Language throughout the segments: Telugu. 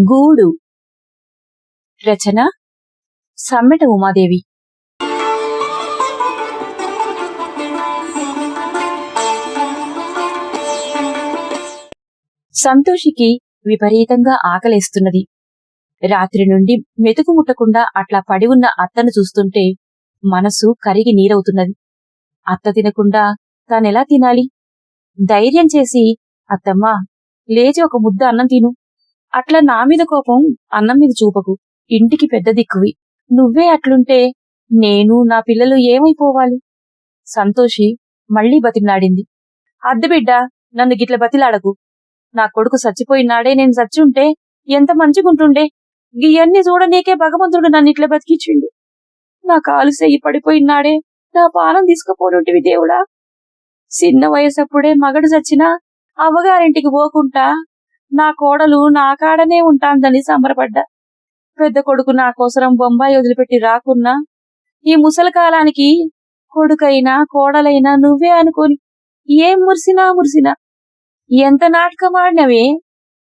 గూడు. రచన సమ్మెట ఉమాదేవి. సంతోషికి విపరీతంగా ఆకలేస్తున్నది. రాత్రి నుండి మెతుకు ముట్టకుండా అట్లా పడి ఉన్న అత్తను చూస్తుంటే మనసు కరిగి నీరవుతున్నది. అత్త తినకుండా తానెలా తినాలి? ధైర్యం చేసి అత్తమ్మా లేచి ఒక ముద్ద అన్నం తిను. అట్లా నా మీద కోపం అన్నం మీద చూపకు. ఇంటికి పెద్ద దిక్కువి. నువ్వే అట్లుంటే నేను నా పిల్లలు ఏమైపోవాలి? సంతోషి మళ్ళీ బతిమలాడింది. అద్దెబిడ్డ నన్ను గిట్ల బతిలాడకు. నా కొడుకు చచ్చిపోయినాడే నేను చచ్చి ఉంటే ఎంత మంచిగుంటుండే? గియన్ని చూడనీకే భగవంతుడు నన్ను ఇట్లా బతికించిండు నా కాలు సెయ్యి పడిపోయినాడే నా పానం తీసుకుపోనుంటివి దేవుడా? చిన్న వయసప్పుడే మగడు చచ్చినా అవ్వగారింటికి పోకుంటా నా కోడలు నా కాడనే ఉంటాందని సంబరపడ్డా. పెద్ద కొడుకు నా కోసరం బొంబాయి వదిలిపెట్టి రాకున్నా ఈ ముసలి కాలానికి కొడుకైనా కోడలైనా నువ్వే అనుకోని ఏం మురిసినా మురిసినా. ఎంత నాటకం ఆడినవే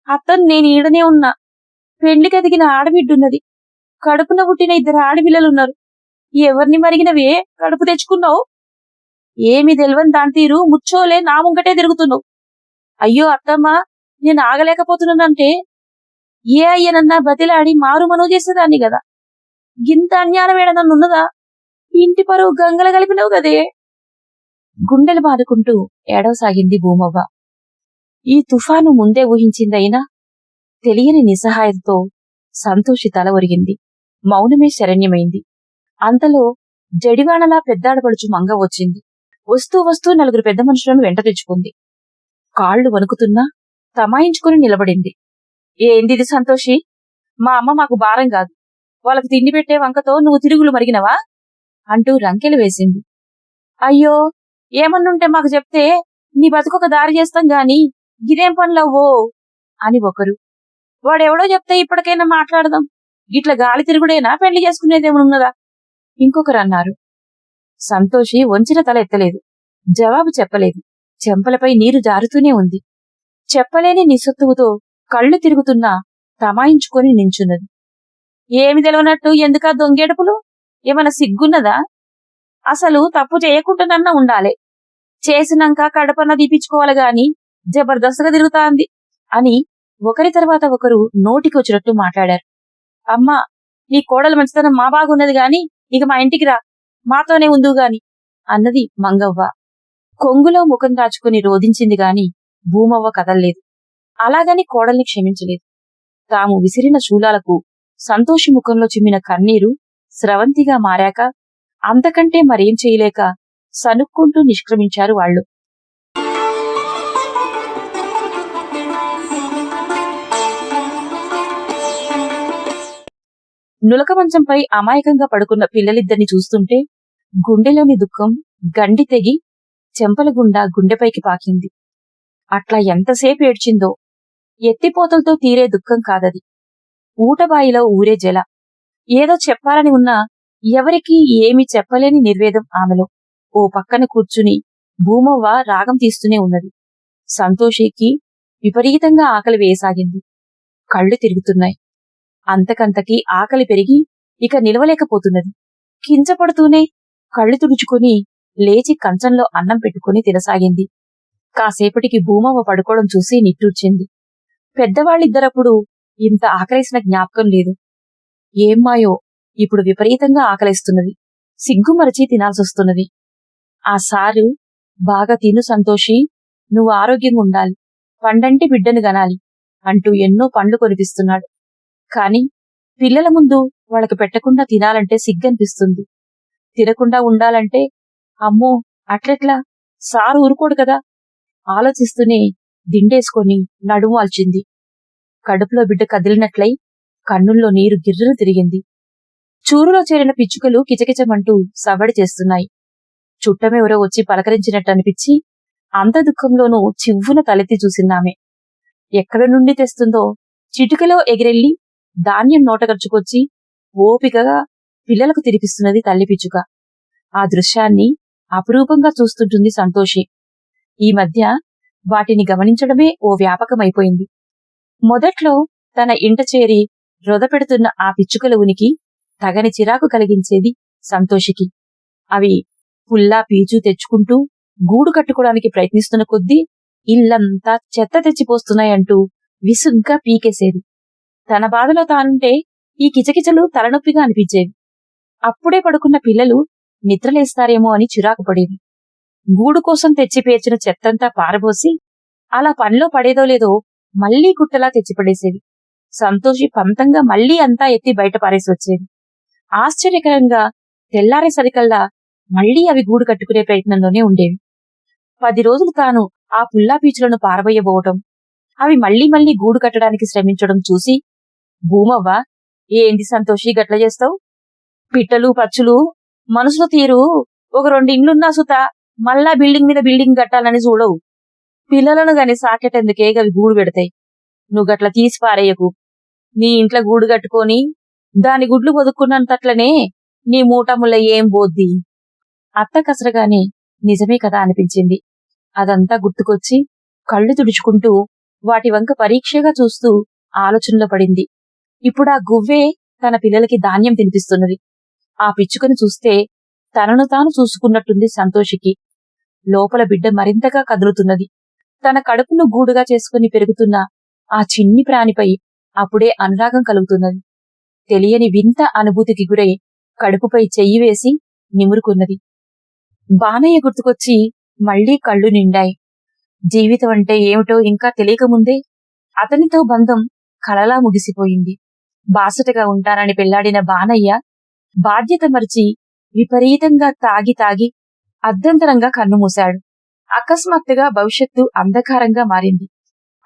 అత్తను నేను ఈడనే ఉన్నా. పెండ్లికి ఎదిగిన ఆడబిడ్డున్నది. కడుపున పుట్టిన ఇద్దరు ఆడపిల్లలున్నారు. ఎవరిని మరిగినవే కడుపు తెచ్చుకున్నావు? ఏమి తెలివని దాని తీరు ముచ్చోలే నా ముంగటే తిరుగుతున్నావు. అయ్యో అత్తమ్మ నేను ఆగలేకపోతున్నానంటే ఏ అయ్యనన్నా బతిలాడి మారు మనో చేసేదాన్ని కదా గింత అన్యానం ఏడనన్నున్నదా ఇంటి పరువు గంగల కలిపినవు కదే. గుండెలు బాదుకుంటూ ఏడవసాగింది భూమవ్వ. ఈ తుఫాను ముందే ఊహించిందైనా తెలియని నిస్సహాయతతో సంతోషి తల ఒరిగింది. మౌనమే శరణ్యమైంది. అంతలో జడివానలా పెద్దాడపడుచు మంగ వచ్చింది. వస్తూ వస్తూ నలుగురు పెద్ద మనుషులను వెంట తెచ్చుకుంది. కాళ్ళు వణుకుతున్నా తమాయించుకుని నిలబడింది. ఏందిది సంతోషి? మా అమ్మ మాకు భారం కాదు. వాళ్ళకి తిండి పెట్టే వంకతో నువ్వు తిరుగులు మరిగినవా? అంటూ రంకెలు వేసింది. అయ్యో ఏమన్నుంటే మాకు చెప్తే నీ బతుకొక దారి చేస్తాం గాని గిదేం పనులవ్వో? అని ఒకరు. వాడెవడో చెప్తే ఇప్పటికైనా మాట్లాడదాం. ఇట్లా గాలి తిరుగుడేనా? పెళ్ళి చేసుకునేదేమనున్నదా? ఇంకొకరు అన్నారు. సంతోషి వంచిన తల ఎత్తలేదు. జవాబు చెప్పలేదు. చెంపలపై నీరు జారుతూనే ఉంది. చెప్పలేని నిస్సత్తువుతో కళ్ళు తిరుగుతున్నా తమాయించుకొని నించున్నది. ఏమి తెలియనట్టు ఎందుకా దొంగేడుపులు? ఏమైనా సిగ్గున్నదా? అసలు తప్పు చేయకుండానన్నా ఉండాలే. చేసినాక కడపన్న దీపించుకోవాలి గాని జబర్దస్త్గా తిరుగుతాంది అని ఒకరి తర్వాత ఒకరు నోటికొచ్చినట్టు మాట్లాడారు. అమ్మా నీ కోడలు మంచితనం మా బాగున్నది గాని ఇక మా ఇంటికి రా. మాతోనే ఉందు గాని అన్నది మంగవ్వ. కొంగులో ముఖం దాచుకుని రోధించింది గాని భూమవ్వ కదల్లేదు. అలాగని కోడల్ని క్షమించలేదు. తాము విసిరిన శూలాలకు సంతోషి ముఖంలో చిమ్మిన కన్నీరు స్రవంతిగా మారాక అంతకంటే మరేం చేయలేక సనుక్కుంటూ నిష్క్రమించారు వాళ్ళు. నులక మంచంపై అమాయకంగా పడుకున్న పిల్లలిద్దరిని చూస్తుంటే గుండెలోని దుఃఖం గండి తెగి చెంపల గుండా గుండెపైకి పాకింది. అట్లా ఎంతసేపు ఏడ్చిందో. ఎత్తిపోతలతో తీరే దుఃఖం కాదది. ఊటబాయిలో ఊరే జల. ఏదో చెప్పాలని ఉన్నా ఎవరికీ ఏమి చెప్పలేని నిర్వేదం ఆమెలో. ఓ పక్కన కూర్చుని భూమవ్వ రాగం తీస్తూనే ఉన్నది. సంతోషికి విపరీతంగా ఆకలి వేయసాగింది. కళ్ళు తిరుగుతున్నాయి. అంతకంతకీ ఆకలి పెరిగి ఇక నిలవలేకపోతున్నది. కించపడుతూనే కళ్ళు తుడుచుకుని లేచి కంచంలో అన్నం పెట్టుకుని తినసాగింది. కాసేపటికి భూమవ్వ పడుకోవడం చూసి నిట్టూర్చింది. పెద్దవాళ్ళిద్దరప్పుడు ఇంత ఆకలేసిన జ్ఞాపకం లేదు. ఏమ్మాయో ఇప్పుడు విపరీతంగా ఆకలిస్తున్నది. సిగ్గుమరచి తినాల్సొస్తున్నది. ఆ సారు బాగా తిను సంతోషి నువ్వు ఆరోగ్యంగా ఉండాలి. పండంటి బిడ్డను గనాలి అంటూ ఎన్నో పండ్లు కొనిపిస్తున్నాడు. కాని పిల్లల ముందు వాళ్ళకి పెట్టకుండా తినాలంటే సిగ్గనిపిస్తుంది. తినకుండా ఉండాలంటే అమ్మో అట్లెట్లా? సారు ఊరుకోడు కదా. ఆలోచిస్తూనే దిండేసుకొని నడుము వాల్చింది కడుపులో బిడ్డ కదిలినట్లై కన్నుల్లో నీరు గిర్రును తిరిగింది. చూరులో చేరిన పిచ్చుకలు కిచకిచమంటూ సవ్వడి చేస్తున్నాయి. చుట్టమెవరో వచ్చి పలకరించినట్టు అనిపించి అంత దుఃఖంలోనూ చివ్వున తలెత్తి చూసిందామె. ఎక్కడ నుండి తెస్తుందో చిటికలో ఎగిరెళ్ళి ధాన్యం నోటగర్చుకొచ్చి ఓపికగా పిల్లలకు తినిపిస్తున్నది తల్లి పిచ్చుక. ఆ దృశ్యాన్ని అపురూపంగా చూస్తుంటుంది సంతోషి. ఈ మధ్య వాటిని గమనించడమే ఓ వ్యాపకమైపోయింది. మొదట్లో తన ఇంట చేరి రొదపెడుతున్న ఆ పిచ్చుకల ఉనికి తగని చిరాకు కలిగించేది సంతోషికి. అవి పుల్లా పీచు తెచ్చుకుంటూ గూడు కట్టుకోవడానికి ప్రయత్నిస్తున్న కొద్దీ ఇల్లంతా చెత్త తెచ్చిపోస్తున్నాయంటూ విసుగ్గా పీకేసేది. తన బాధలో తానుంటే ఈ కిచకిచలు తలనొప్పిగా అనిపించేవి. అప్పుడే పడుకున్న పిల్లలు నిద్రలేస్తారేమో అని చిరాకు పడేది గూడు కోసం తెచ్చిపేర్చిన చెత్తంతా పారబోసి అలా పనిలో పడేదో లేదో మళ్ళీ కుట్టలా తెచ్చిపడేసేవి సంతోషి పంతంగా మళ్ళీ అంతా ఎత్తి బయట పారేసి వచ్చేది ఆశ్చర్యకరంగా తెల్లారేసరికల్లా మళ్ళీ అవి గూడు కట్టుకునే ప్రయత్నంలోనే ఉండేవి. పది రోజులు తాను ఆ పుల్లా పీచులను పారబోయబోవటం అవి మళ్ళీ మళ్ళీ గూడు కట్టడానికి శ్రమించడం చూసి భూమవ్వ ఏంది సంతోషి గట్ల చేస్తావు? పిట్టలు పచ్చులు మనుషుల తీరు ఒక రెండు ఇండ్లున్నా సుత మళ్ళా బిల్డింగ్ మీద బిల్డింగ్ కట్టాలని చూడవు. పిల్లలను గాని సాకెటెందుకే గవి గూడు పెడతాయి? నువ్వు గట్ల తీసి పారేయకు. నీ ఇంట్లో గూడు కట్టుకొని దాని గుడ్లు వదుక్కున్నంతట్లనే నీ మూటముల ఏం బోద్ది? అత్త కసరగానే నిజమే కదా అనిపించింది. అదంతా గుర్తుకొచ్చి కళ్ళు తుడుచుకుంటూ వాటి వంక పరీక్షగా చూస్తూ ఆలోచనలో పడింది. ఇప్పుడా గువ్వే తన పిల్లలకి ధాన్యం తినిపిస్తున్నది. ఆ పిచ్చుకను చూస్తే తనను తాను చూసుకున్నట్టుంది సంతోషికి. లోపల బిడ్డ మరింతగా కదులుతున్నది. తన కడుపును గూడుగా చేసుకుని పెరుగుతున్న ఆ చిన్ని ప్రాణిపై అప్పుడే అనురాగం కలుగుతున్నది. తెలియని వింత అనుభూతికి గురై కడుపుపై చెయ్యి వేసి నిమురుకున్నది. బానయ్య గుర్తుకొచ్చి మళ్ళీ కళ్ళు నిండాయి. జీవితం అంటే ఏమిటో ఇంకా తెలియకముందే అతనితో బంధం కలలా ముగిసిపోయింది. బాసటగా ఉంటానని పెళ్ళాడిన బానయ్య బాధ్యత మరిచి విపరీతంగా తాగి తాగి అర్ధంతరంగా కన్నుమూశాడు అకస్మాత్తుగా భవిష్యత్తు అంధకారంగా మారింది.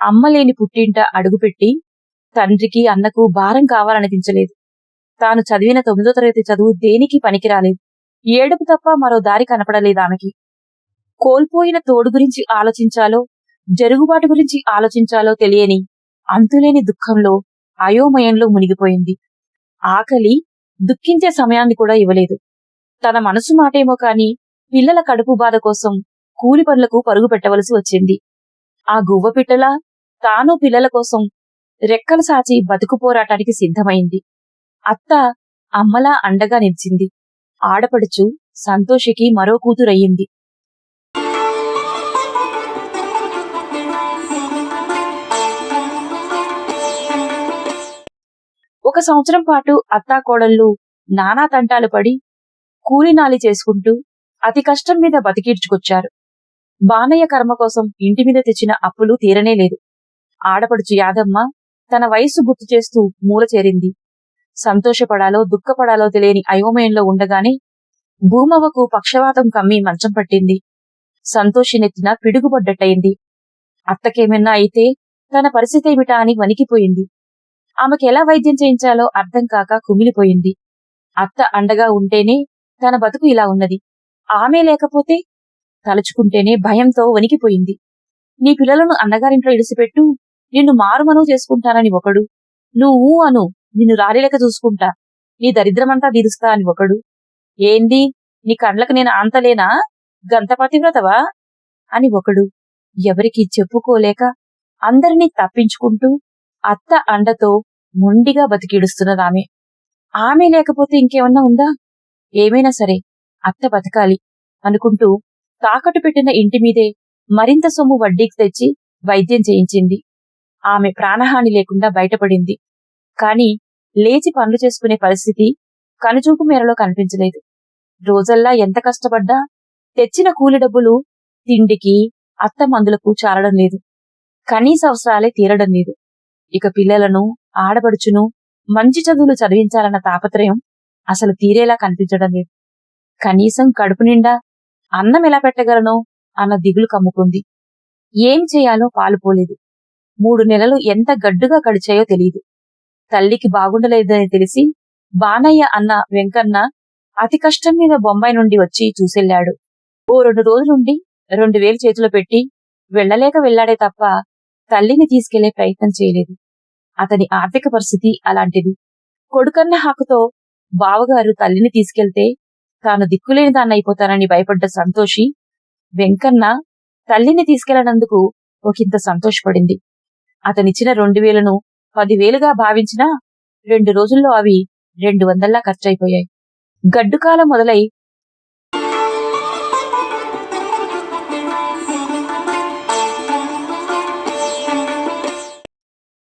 అమ్మలేని పుట్టింట అడుగుపెట్టి తండ్రికి అన్నకు భారం కావాలనిపించలేదు. తాను చదివిన తొమ్మిదో తరగతి చదువు దేనికి పనికిరాలేదు. ఏడుపు తప్ప మరో దారి కనపడలేదు ఆమెకి. కోల్పోయిన తోడు గురించి ఆలోచించాలో జరుగుబాటు గురించి ఆలోచించాలో తెలియని అంతులేని దుఃఖంలో అయోమయంలో మునిగిపోయింది. ఆకలి దుఃఖించే సమయాన్ని కూడా ఇవ్వలేదు. తన మనసు మాటేమో కాని పిల్లల కడుపు బాధ కోసం కూలి పనులకు పరుగు పెట్టవలసి వచ్చింది. ఆ గువ్వ పిట్టలా తాను పిల్లల కోసం రెక్కలు సాచి బతుకు పోరాటానికి సిద్ధమైంది. అత్త అమ్మలా అండగా నిలిచింది. ఆడపడుచు సంతోషికి మరో కూతురయ్యింది. ఒక సంవత్సరం పాటు అత్తాకోడళ్ళు నానా తంటాలు పడి కూలినాలి చేసుకుంటూ అతి కష్టం మీద బతికీడ్చుకొచ్చారు బానయ్య కర్మ కోసం ఇంటి మీద తెచ్చిన అప్పులు తీరనే లేదు. ఆడపడుచు యాదమ్మ తన వయస్సు గుర్తు చేస్తూ మూల చేరింది. సంతోషపడాలో దుఃఖపడాలో తెలియని అయోమయంలో ఉండగానే భూమవ్వకు పక్షవాతం కమ్మి మంచం పట్టింది. సంతోషి నెత్తిన పిడుగుపడ్డట్టయింది అత్తకేమన్నా అయితే తన పరిస్థితి ఏమిటా అని వణికిపోయింది. ఆమెకెలా వైద్యం చేయించాలో అర్థం కాక కుమిలిపోయింది. అత్త అండగా ఉంటేనే తన బతుకు ఇలా ఉన్నది. ఆమె లేకపోతే తలుచుకుంటేనే భయంతో వణికిపోయింది. నీ పిల్లలను అన్నగారింట్లో ఇడిసిపెట్టు నిన్ను మారుమను చేసుకుంటానని ఒకడు. నువ్వు అను నిన్ను రాలిలక చూసుకుంటా నీ దరిద్రమంతా తీరుస్తా అని ఒకడు. ఏంది నీ కండ్లకు నేను అంతలేనా గంతపతివ్రతవా? అని ఒకడు. ఎవరికి చెప్పుకోలేక అందరినీ తప్పించుకుంటూ అత్త అండతో మొండిగా బతికిడుస్తున్నదామె. ఆమె లేకపోతే ఇంకేమన్నా ఉందా? ఏమైనా సరే అత్త బతకాలి అనుకుంటూ తాకట్టు పెట్టిన ఇంటి మీదే మరింత సొమ్ము వడ్డీకి తెచ్చి వైద్యం చేయించింది. ఆమె ప్రాణహాని లేకుండా బయటపడింది. కాని లేచి పనులు చేసుకునే పరిస్థితి కనుచూపు మేరలో కనిపించలేదు. రోజల్లా ఎంత కష్టపడ్డా తెచ్చిన కూలి డబ్బులు తిండికి అత్త మందులకు చాలడం లేదు. కనీస అవసరాలే తీరడం లేదు. ఇక పిల్లలను ఆడబడుచును మంచి చదువులు చదివించాలన్న తాపత్రయం అసలు తీరేలా కనిపించడం లేదు. కనీసం కడుపు నిండా అన్నం ఎలా పెట్టగలనో అన్న దిగులు కమ్ముకుంది. ఏం చేయాలో పాలుపోలేదు మూడు నెలలు ఎంత గడ్డుగా గడిచాయో తెలియదు తల్లికి బాగుండలేదని తెలిసి బానయ్య అన్న వెంకన్న అతి కష్టం మీద బొంబాయి నుండి వచ్చి చూసెళ్ళాడు ఓ రెండు రోజులుండి రెండు వేలు చేతిలో పెట్టి వెళ్ళలేక వెళ్ళాడే తప్ప తల్లిని తీసుకెళ్ళే ప్రయత్నం చేయలేదు. అతని ఆర్థిక పరిస్థితి అలాంటిది. కొడుకన్న హక్కుతో బావగారు తల్లిని తీసుకెళ్తే తాను దిక్కులేని దాన్నైపోతానని భయపడ్డ సంతోషి వెంకన్న తల్లిని తీసుకెళ్ళనందుకు ఒకంత సంతోషపడింది. అతనిచ్చిన రెండు వేలను పదివేలుగా భావించినా రెండు రోజుల్లో అవి రెండు వందల్లా ఖర్చయిపోయాయి గడ్డుకాలం మొదలై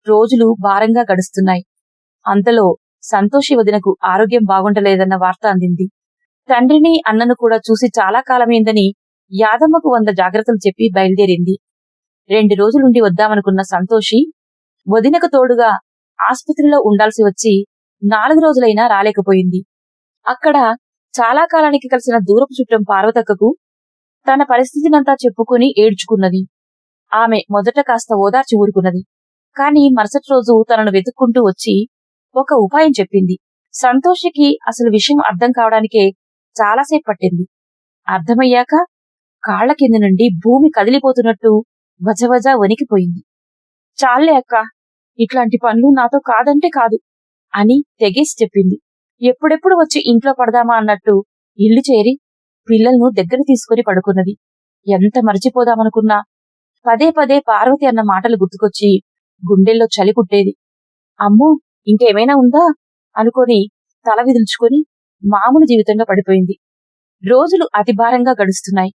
రోజులు భారంగా గడుస్తున్నాయి. అంతలో సంతోషి వదినకు ఆరోగ్యం బాగుండలేదన్న వార్త అందింది. తండ్రిని అన్నను కూడా చూసి చాలా కాలమైందని యాదమ్మకు వంద జాగ్రత్తలు చెప్పి బయలుదేరింది. రెండు రోజులుండి వద్దామనుకున్న సంతోషి వదినకు తోడుగా ఆసుపత్రిలో ఉండాల్సి వచ్చి నాలుగు రోజులైనా రాలేకపోయింది. అక్కడ చాలా కాలానికి కలిసిన దూరపు చుట్టం పార్వతక్కకు తన పరిస్థితినంతా చెప్పుకుని ఏడ్చుకున్నది. ఆమె మొదట కాస్త ఓదార్చి ఊరుకున్నది. కాని మరుసటి రోజు తనను వెతుక్కుంటూ వచ్చి ఒక ఉపాయం చెప్పింది. సంతోషికి అసలు విషయం అర్థం కావడానికే చాలాసేపు పట్టింది. అర్థమయ్యాక కాళ్ళ కింద నుండి భూమి కదిలిపోతున్నట్టు వజవజ వణికిపోయింది. చాలే అక్క ఇట్లాంటి పనులు నాతో కాదంటే కాదు అని తెగేసి చెప్పింది. ఎప్పుడెప్పుడు వచ్చి ఇంట్లో పడదామా అన్నట్టు ఇల్లు చేరి పిల్లలను దగ్గర తీసుకుని పడుకున్నది. ఎంత మర్చిపోదామనుకున్నా పదే పదే పార్వతి అన్న మాటలు గుర్తుకొచ్చి గుండెల్లో చలి కుట్టేది అమ్మో ఇంకేమైనా ఉందా? అనుకొని తల విదిల్చుకొని మామూలు జీవితంగా పడిపోయింది. రోజులు అతి భారంగా గడుస్తున్నాయి.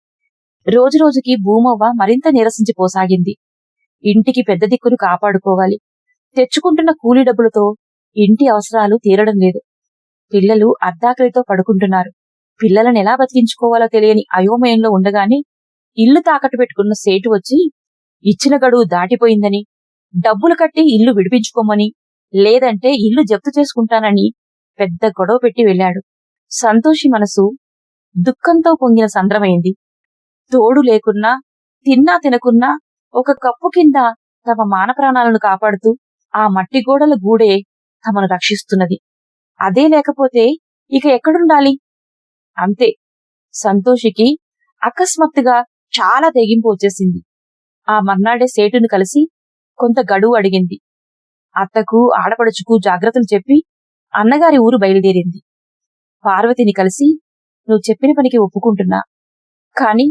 రోజు రోజుకి భూమవ్వ మరింత నీరసించిపోసాగింది. ఇంటికి పెద్ద దిక్కును కాపాడుకోవాలి. తెచ్చుకుంటున్న కూలీ డబ్బులతో ఇంటి అవసరాలు తీరడం లేదు. పిల్లలు అర్ధాకలితో పడుకుంటున్నారు. పిల్లలను ఎలా బతికించుకోవాలో తెలియని అయోమయంలో ఉండగానే ఇల్లు తాకట్టు పెట్టుకున్న సేటు వచ్చి ఇచ్చిన గడువు దాటిపోయిందని డబ్బులు కట్టి ఇల్లు విడిపించుకోమని లేదంటే ఇల్లు జప్తు చేసుకుంటానని పెద్ద గొడవ పెట్టి వెళ్ళాడు. సంతోషి మనసు దుఃఖంతో పొంగిన సంద్రమైంది. తోడు లేకున్నా తిన్నా తినకున్నా ఒక కప్పు కింద తమ మానప్రాణాలను కాపాడుతూ ఆ మట్టి గోడల గూడే తమను రక్షిస్తున్నది. అదే లేకపోతే ఇక ఎక్కడుండాలి? అంతే. సంతోషికి అకస్మాత్తుగా చాలా తెగింపు వచ్చేసింది. ఆ మర్నాడే సేటును కలిసి కొంత గడువు అడిగింది. అత్తకు ఆడపడుచుకు జాగ్రత్తలు చెప్పి అన్నగారి ఊరు బయలుదేరింది. పార్వతిని కలిసి నువ్వు చెప్పిన పనికి ఒప్పుకుంటున్నా. కాని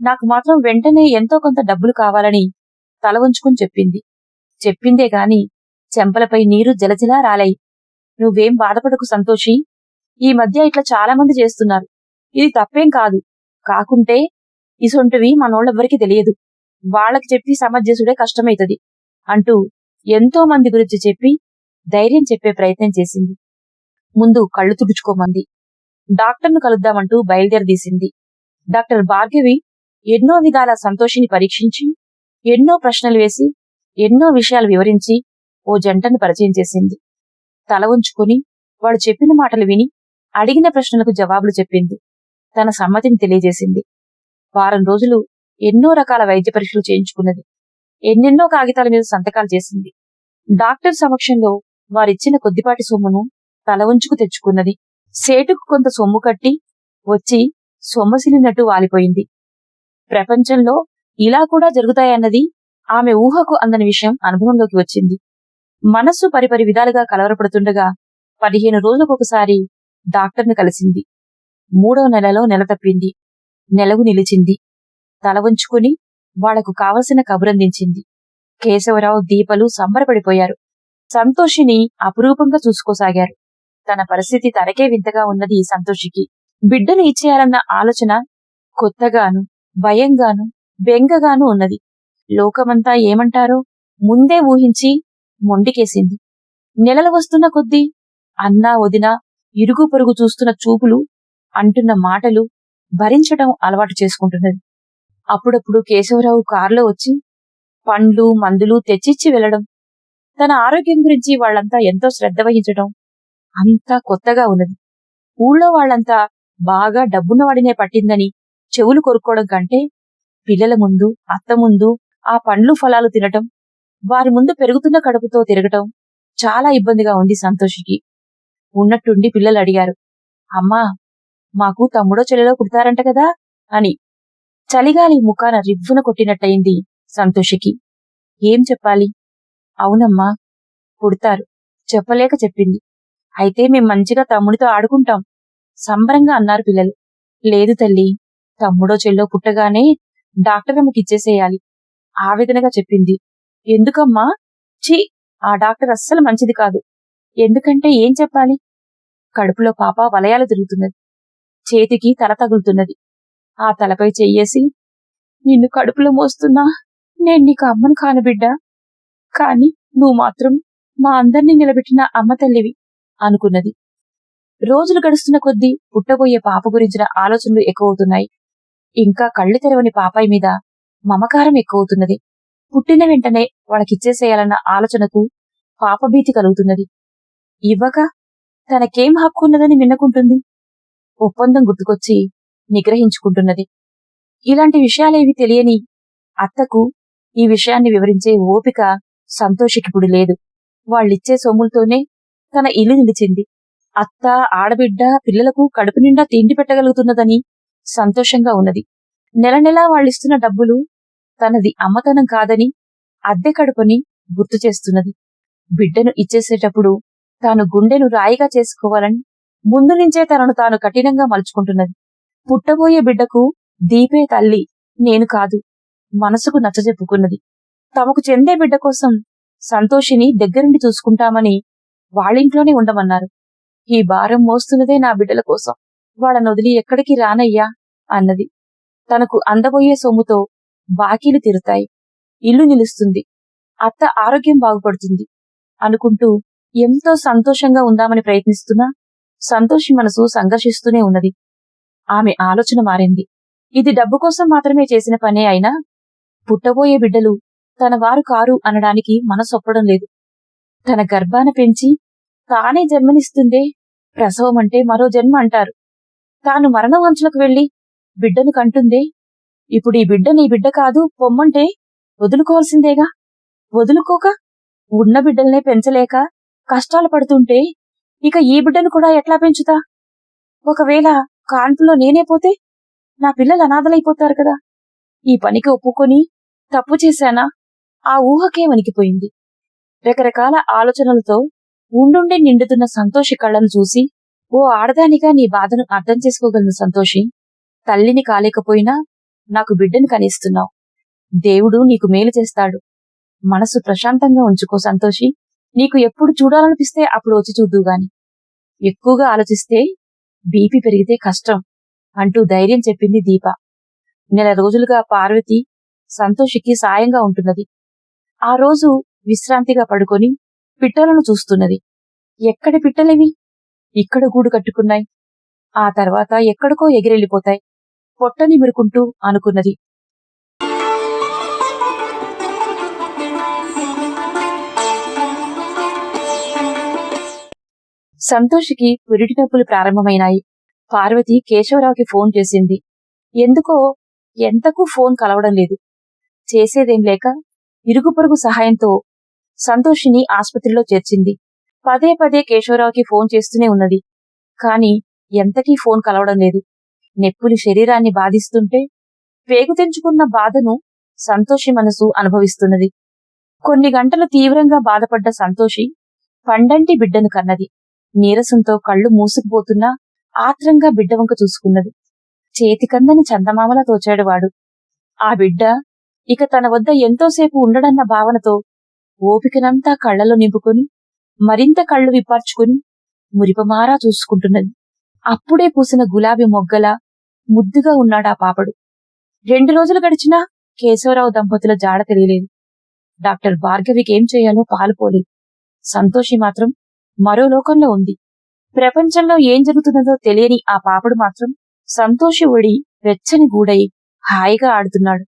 నాకు మాత్రం వెంటనే ఎంతో కొంత డబ్బులు కావాలని తల వంచుకుని చెప్పింది. చెప్పిందే గాని చెంపలపై నీరు జలజలా రాలై. నువ్వేం బాధపడకు సంతోషి. ఈ మధ్య ఇట్లా చాలా మంది చేస్తున్నారు. ఇది తప్పేం కాదు. కాకుంటే ఇసొంటివి మనోళ్ళెవ్వరికి తెలియదు. వాళ్ళకి చెప్పి సమర్థ్యసుడే కష్టమైతది అంటూ ఎంతో మంది గురించి చెప్పి ధైర్యం చెప్పే ప్రయత్నం చేసింది. ముందు కళ్ళు తుడుచుకోమంది. డాక్టర్ను కలుద్దామంటూ బయలుదేరదీసింది. డాక్టర్ భార్గవి ఎన్నో విధాల సంతోషిని పరీక్షించి ఎన్నో ప్రశ్నలు వేసి ఎన్నో విషయాలు వివరించి ఓ జంటను పరిచయం చేసింది. తల ఉంచుకుని వాడు చెప్పిన మాటలు విని అడిగిన ప్రశ్నలకు జవాబులు చెప్పింది. తన సమ్మతిని తెలియజేసింది. వారం రోజులు ఎన్నో రకాల వైద్య పరీక్షలు చేయించుకున్నది. ఎన్నెన్నో కాగితాల మీద సంతకాలు చేసింది. డాక్టర్ సమక్షంలో వారిచ్చిన కొద్దిపాటి సొమ్మును తల ఉంచుకు తెచ్చుకున్నది. సేటుకు కొంత సొమ్ము కట్టి వచ్చి సొమ్మసిలినట్టు వాలిపోయింది. ప్రపంచంలో ఇలా కూడా జరుగుతాయన్నది ఆమె ఊహకు అందని విషయం అనుభవంలోకి వచ్చింది. మనస్సు పరిపరి విధాలుగా కలవరపడుతుండగా పదిహేను రోజులకొకసారి డాక్టర్ను కలిసింది. మూడో నెలలో నెల తప్పింది. నెలవు నిలిచింది. తల వంచుకుని వాళ్ళకు కావలసిన కబురందించింది. కేశవరావు దీపలు సంబరపడిపోయారు. సంతోషిని అపురూపంగా చూసుకోసాగారు. తన పరిస్థితి తనకే వింతగా ఉన్నది సంతోషికి. బిడ్డను ఇచ్చేయాలన్న ఆలోచన కొత్తగాను భయంగాను బెంగగాను ఉన్నది. లోకమంతా ఏమంటారో ముందే ఊహించి మొండికేసింది. నెలలు వస్తున్న కొద్దీ అన్నా వదినా ఇరుగు పొరుగు చూస్తున్న చూపులు అంటున్న మాటలు భరించటం అలవాటు చేసుకుంటున్నది. అప్పుడప్పుడు కేశవరావు కారులో వచ్చి పండ్లు మందులు తెచ్చిచ్చి వెళ్ళడం తన ఆరోగ్యం గురించి వాళ్ళంతా ఎంతో శ్రద్ధ వహించడం అంతా కొత్తగా ఉన్నది. ఊళ్ళో వాళ్ళంతా బాగా డబ్బున్నవాడినే పట్టిందని చెవులు కొరుక్కోవడం కంటే పిల్లల ముందు అత్త ముందు ఆ పండ్లు ఫలాలు తినటం వారి ముందు పెరుగుతున్న కడుపుతో తిరగటం చాలా ఇబ్బందిగా ఉంది సంతోషికి. ఉన్నట్టుండి పిల్లలు అడిగారు. అమ్మా మాకు తమ్ముడో చెల్లెలో పుడతారంట కదా అని. చలిగాలి ముఖాన రివ్వున కొట్టినట్టయింది సంతోషికి. ఏం చెప్పాలి? అవునమ్మా పుడతారు. చెప్పలేక చెప్పింది. అయితే మేం మంచిగా తమ్ముడితో ఆడుకుంటాం. సంబరంగా అన్నారు పిల్లలు. లేదు తల్లి తమ్ముడో చెల్లో పుట్టగానే డాక్టర్ అమ్మకి ఇచ్చేసేయాలి ఆవేదనగా చెప్పింది. ఎందుకమ్మా? ఛీ ఆ డాక్టర్ అస్సలు మంచిది కాదు. ఎందుకంటే ఏం చెప్పాలి? కడుపులో పాప వలయాలు తిరుగుతున్నది. చేతికి తల తగులుతున్నది. ఆ తలపై చెయ్యేసి నిన్ను కడుపులో మోస్తున్నా నేను నీకు అమ్మను కాను బిడ్డ. కాని నువ్వు మాత్రం మా అందర్నీ నిలబెట్టిన అమ్మ తల్లివి అనుకున్నది. రోజులు గడుస్తున్న కొద్దీ పుట్టబోయే పాప గురించిన ఆలోచనలు ఎక్కువవుతున్నాయి. ఇంకా కళ్ళు తెరవని పాపాయి మీద మమకారం ఎక్కువవుతున్నది. పుట్టిన వెంటనే వాళ్ళకిచ్చేసేయాలన్న ఆలోచనకు పాపభీతి కలుగుతున్నది. ఇవ్వక తనకేం హక్కు ఉన్నదని మిన్నకుంటుంది ఒప్పందం గుర్తుకొచ్చి నిగ్రహించుకుంటున్నది. ఇలాంటి విషయాలేవి తెలియని అత్తకు ఈ విషయాన్ని వివరించే ఓపిక సంతోషికిప్పుడు లేదు. వాళ్ళిచ్చే సొమ్ములతోనే తన ఇల్లు నిలిచింది. అత్త ఆడబిడ్డ పిల్లలకు కడుపు నిండా తిండి పెట్టగలుగుతున్నదని సంతోషంగా ఉన్నది. నెల నెలా వాళ్ళిస్తున్న డబ్బులు తనది అమ్మతనం కాదని అద్దె కడుపుని గుర్తు చేస్తున్నది. బిడ్డను ఇచ్చేసేటప్పుడు తాను గుండెను రాయిగా చేసుకోవాలని ముందు నుంచే తనను తాను కఠినంగా మలుచుకుంటున్నది. పుట్టబోయే బిడ్డకు దీపే తల్లి నేను కాదు. మనసుకు నచ్చజెప్పుకున్నది. తమకు చెందే బిడ్డ కోసం సంతోషిని దగ్గరుండి చూసుకుంటామని వాళ్ళింట్లోనే ఉండమన్నారు. ఈ భారం మోస్తున్నదే నా బిడ్డల కోసం. వాళ్ళను వదిలి ఎక్కడికి రానయ్యా అన్నది. తనకు అందబోయే సొమ్ముతో బాకీలు తీరుతాయి. ఇల్లు నిలుస్తుంది. అత్త ఆరోగ్యం బాగుపడుతుంది. అనుకుంటూ ఎంతో సంతోషంగా ఉందామని ప్రయత్నిస్తున్నా సంతోషి మనసు సంఘర్షిస్తూనే ఉన్నది. ఆమె ఆలోచన మారింది. ఇది డబ్బు కోసం మాత్రమే చేసిన పనే అయినా పుట్టబోయే బిడ్డలు తన వారు కారు అనడానికి మనసొప్పడం లేదు. తన గర్భాన పెంచి తానే జన్మనిస్తుందే ప్రసవం అంటే మరో జన్మ అంటారు. తాను మరణం అంచులకు వెళ్ళి బిడ్డను కంటుందే. ఇప్పుడు ఈ బిడ్డ నీ బిడ్డ కాదు పొమ్మంటే వదులుకోవాల్సిందేగా? వదులుకోక ఉన్న బిడ్డల్నే పెంచలేక కష్టాలు పడుతుంటే ఇక ఈ బిడ్డను కూడా ఎట్లా పెంచుతా? ఒకవేళ కాన్పులో నేనే పోతే నా పిల్లలు అనాథలైపోతారు కదా. ఈ పనికి ఒప్పుకొని తప్పు చేశానా? ఆ ఊహకే వణికిపోయింది రకరకాల ఆలోచనలతో ఉండుండి నిండుతున్న సంతోషి కళ్ళను చూసి ఓ ఆడదానిగా నీ బాధను అర్థం చేసుకోగలను సంతోషి తల్లిని కాలేకపోయినా నాకు బిడ్డను కనిస్తున్నావు. దేవుడు నీకు మేలు చేస్తాడు. మనసు ప్రశాంతంగా ఉంచుకో సంతోషి. నీకు ఎప్పుడు చూడాలనిపిస్తే అప్పుడు వచ్చి చూద్దు గాని. ఎక్కువగా ఆలోచిస్తే బీపీ పెరిగితే కష్టం అంటూ ధైర్యం చెప్పింది దీప. నెల రోజులుగా పార్వతి సంతోషికి సాయంగా ఉంటున్నది. ఆ రోజు విశ్రాంతిగా పడుకొని పిట్టలను చూస్తున్నది. ఎక్కడి పిట్టలేవి? ఇక్కడ గూడు కట్టుకున్నాయి. ఆ తర్వాత ఎక్కడికో ఎగిరెళ్ళిపోతాయి. పొట్టని మిరుకుంటూ అనుకున్నది. సంతోషికి పురిటి నొప్పులు ప్రారంభమైనాయి. పార్వతి కేశవరావుకి ఫోన్ చేసింది. ఎందుకో ఎంతకు ఫోన్ కలవడం లేదు. చేసేదేం లేక ఇరుగు పొరుగు సహాయంతో సంతోషిని ఆసుపత్రిలో చేర్చింది. పదే పదే కేశవరావుకి ఫోన్ చేస్తూనే ఉన్నది. కాని ఎంతకీ ఫోన్ కలవడం లేదు. నెప్పులు శరీరాన్ని బాధిస్తుంటే పేగు తెంచుకున్న బాధను సంతోషి మనసు అనుభవిస్తున్నది. కొన్ని గంటలు తీవ్రంగా బాధపడ్డ సంతోషి పండంటి బిడ్డను కన్నది. నీరసంతో కళ్ళు మూసుకుపోతున్నా ఆత్రంగా బిడ్డ వంక చూసుకున్నది చేతికందని చందమామలా తోచాడు వాడు. ఆ బిడ్డ ఇక తన వద్ద ఎంతోసేపు ఉండడన్న భావనతో ఓపికనంతా కళ్ళలో నింపుకొని మరింత కళ్ళు విప్పార్చుకుని మురిపమారా చూసుకుంటున్నది. అప్పుడే పూసిన గులాబీ మొగ్గలా ముద్దుగా ఉన్నాడా పాపడు. రెండు రోజులు గడిచినా కేశవరావు దంపతుల జాడ తెలియలేదు. డాక్టర్ భార్గవికి ఏం చేయాలో పాలుపోలేదు సంతోషి మాత్రం మరో లోకంలో ఉంది. ప్రపంచంలో ఏం జరుగుతున్నదో తెలియని ఆ పాపడు మాత్రం సంతోషి ఒడి వెచ్చని గూడై హాయిగా ఆడుతున్నాడు.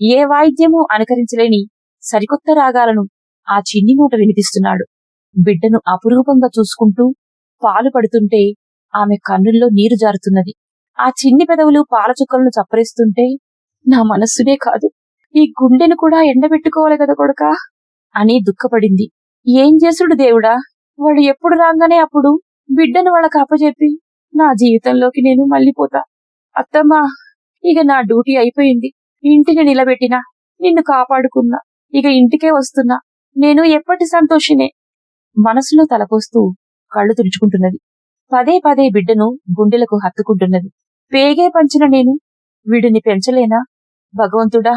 ఏ వాయిద్యమూ అనుకరించలేని సరికొత్త రాగాలను ఆ చిన్ని మూట వినిపిస్తున్నాడు. బిడ్డను అపురూపంగా చూసుకుంటూ పాలు పడుతుంటే ఆమె కన్నుల్లో నీరు జారుతున్నది. ఆ చిన్ని పెదవులు పాలచుక్కలను చప్పరేస్తుంటే చప్పరిస్తుంటే నా మనస్సునే కాదు ఈ గుండెను కూడా ఎండబెట్టుకోవాలి కదా కొడుకా? అని దుఃఖపడింది. ఏం చేసుడు దేవుడా? వాడు ఎప్పుడు రాగానే అప్పుడు బిడ్డను వాళ్ళకి అప్పచెప్పి నా జీవితంలోకి నేను మళ్ళీపోతా అత్తమ్మా ఇక నా డ్యూటీ అయిపోయింది. ఇంటిని నిలబెట్టినా నిన్ను కాపాడుకున్నా ఇక ఇంటికే వస్తున్నా నేను ఎప్పటి సంతోషినే? మనసులో తలపోస్తూ కళ్ళు తుడుచుకుంటున్నది. పదే పదే బిడ్డను గుండెలకు హత్తుకుంటున్నది. పేగే పంచిన నేను వీడిని పెంచలేనా? భగవంతుడా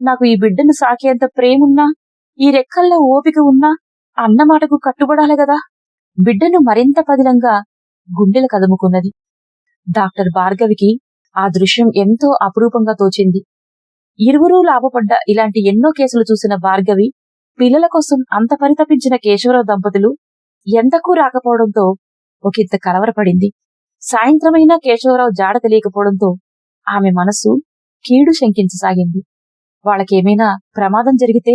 నాకు ఈ బిడ్డను సాకేంత ప్రేమున్నా ఈ రెక్కల్లో ఓపిక ఉన్నా అన్నమాటకు కట్టుబడాలి గదా? బిడ్డను మరింత పదిలంగా గుండెలు కదుముకున్నది. డాక్టర్ భార్గవికి ఆ దృశ్యం ఎంతో అపురూపంగా తోచింది. ఇరువురూ లాభపడ్డ ఇలాంటి ఎన్నో కేసులు చూసిన భార్గవి పిల్లల కోసం అంత పరితపించిన కేశవరావు దంపతులు ఎంతకు రాకపోవడంతో ఒకంత కలవరపడింది. సాయంత్రమైనా కేశవరావు జాడ తెలియకపోవడంతో ఆమె మనసు కీడు శంకించసాగింది. వాళ్ళకేమైనా ప్రమాదం జరిగితే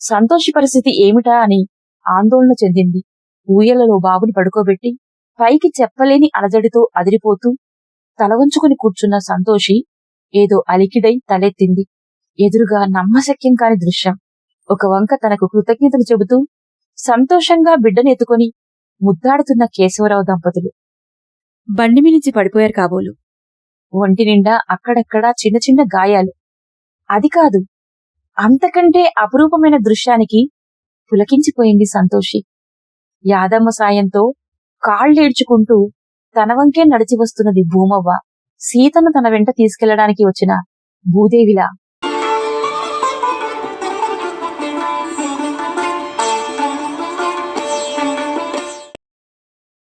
సంతోషి పరిస్థితి ఏమిటా అని ఆందోళన చెందింది. ఊయలలో బాబుని పడుకోబెట్టి పైకి చెప్పలేని అలజడితో అదిరిపోతూ తలవంచుకుని కూర్చున్న సంతోషి ఏదో అలికిడై తలెత్తింది. ఎదురుగా నమ్మశక్యం కాని దృశ్యం. ఒక వంక తనకు కృతజ్ఞతలు చెబుతూ సంతోషంగా బిడ్డను ఎత్తుకొని ముద్దాడుతున్న కేశవరావు దంపతులు. బండి మినిచి పడిపోయారు కాబోలు. ఒంటి నిండా అక్కడక్కడా చిన్న చిన్న గాయాలు. అది కాదు అంతకంటే అపురూపమైన దృశ్యానికి పులకించిపోయింది సంతోషి. యాదమ్మ సాయంతో కాళ్ళేడ్చుకుంటూ తన వంకే నడిచి వస్తున్నది భూమవ్వ. సీతను తన వెంట తీసుకెళ్ళడానికి వచ్చిన భూదేవిలా